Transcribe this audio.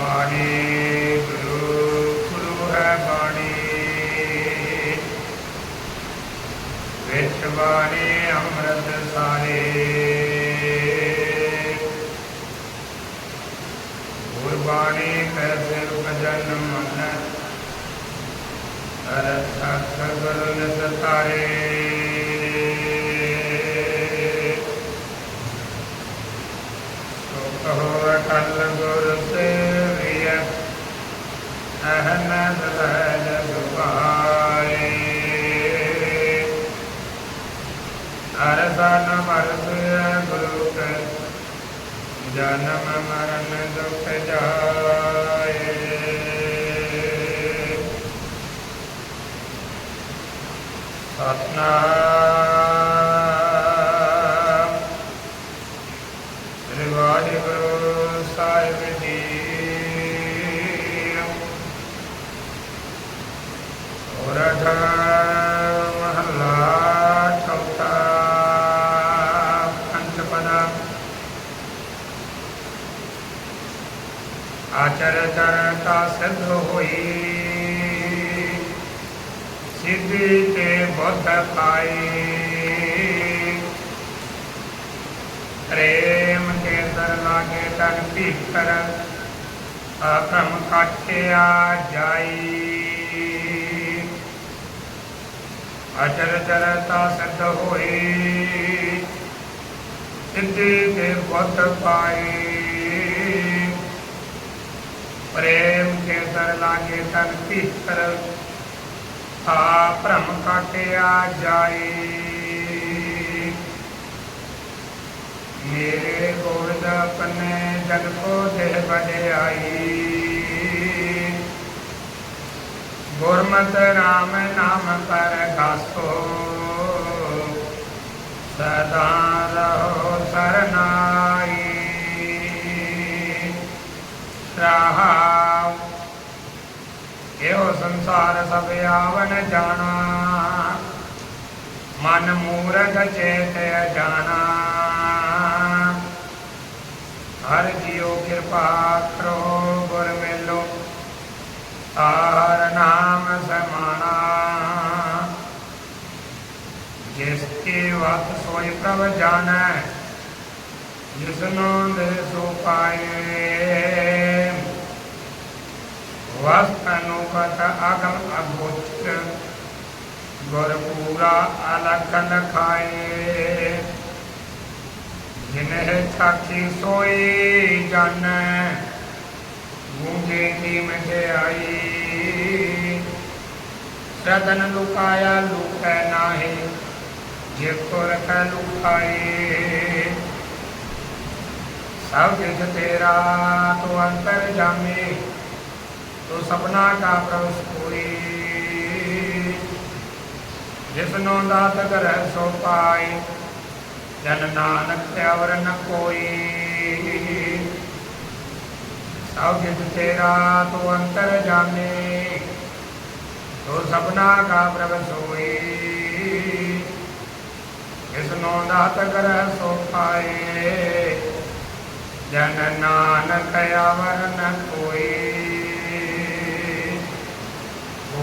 ਬਾਣੀ, ਗੁਰੂ ਗੁਰੂ ਹੈ ਬਾਣੀ। ਵਿੱਚ ਬਾਣੀ, ਅੰਮ੍ਰਿਤ ਸਾਰੇ। ਗੁਰਬਾਣੀ ਕੈਸੇ ਭਜਨ ਮਨ ਅਰ ਸਤ ਗੁਰੂ ਨਿਸਤਾਰੇ ਅਰਸਨ ਮਰਸ ਗੁਰੂ ਕੇ। ਜਨਮ ਮਰਨ ਦੁਖ ਜਾਏ। ਸਤਨਾਮ ਆਚਰ ਚਰਤਾ ਸਿੱਧ ਹੋਈ। ਸਿੱਧੀ ਤੇ ਬੁੱਧ ਪਾਈ। ਪ੍ਰੇਮ ਕੇ ਦਰ ਲਾਗੇ ਤਨ ਭੀਤਰ ਆਤਮ ਕਾਟਿਆ ਜਾਈ। ਅਚਰ ਚਰਤਾ ਸਿੱਧ ਹੋਈ। ਸਿੱਧੀ ਤੇ ਬੁੱਧ ਪਾਈ। ਪ੍ਰੇਮ ਕੇ ਲਾਗੇ ਤਨ ਭੀਤਰ ਆ ਭ੍ਰਮ ਕਾਟਿਆ ਜਾਏ। ਮੇਰੇ ਗੋਵਿੰਦ ਪੰਨੇ ਜਗ ਕੋ ਦੇਹ ਵਡਿਆਈ ਗੁਰਮਤ ਰਾਮ ਨਾਮ ਪਰ ਗਾਸੋ, ਸਦਾ ਰਹਾਉ ਇਹੋ ਸੰਸਾਰ ਸਭ ਆਵਨ ਜਾਣਾ ਮਨ ਮੂਰਖ ਚੇਤ ਜਾਣਾ ਹਰ ਜੀਉ ਕਿਰਪਾ ਕਰੋ ਗੁਰ ਮੇਲੋ ਤਾਰ ਨਾਮ ਸਮਾਣਾ ਜਿਸ ਕੀ ਵਤ ਸੋਈ ਪ੍ਰਭ ਜਾਣੈ ਜਿਸਨੋਂ ਦੇ ਸੋ ਪਾਏ સ્વસ્થનો કથ અગમ અગોત્ર गुरपुरा अलखन खाए। जिन्ह छाती सोए जन, गूंजे की महे आई। सदन लुकाया लुक नाहे, जे तुरख लुकाए सब जग तेरा तो अंतर जामे ਜਾਮੇ ਤੋ ਸਪਨਾ ਕਾ ਪ੍ਰਭ ਸੋਈ ਜਿਸਨੋ ਦਾਤ ਕਰੈ ਸੋ ਪਾਈ, ਜਨ ਨਾਨਕ ਤਿਆਵਰ ਨ ਕੋਈ। ਸਭ ਜਿਤ ਤੇਰਾ ਤੋ ਅੰਤਰ ਜਾਣੇ, ਤੋ ਸਪਨਾ ਕਾ ਪ੍ਰਭ ਸੋਈ ਜਿਸਨੋ ਦਾਤ ਕਰੈ ਸੋ ਪਾਏ ਜਨ ਨਾਨਕ ਆਵਰ ਨ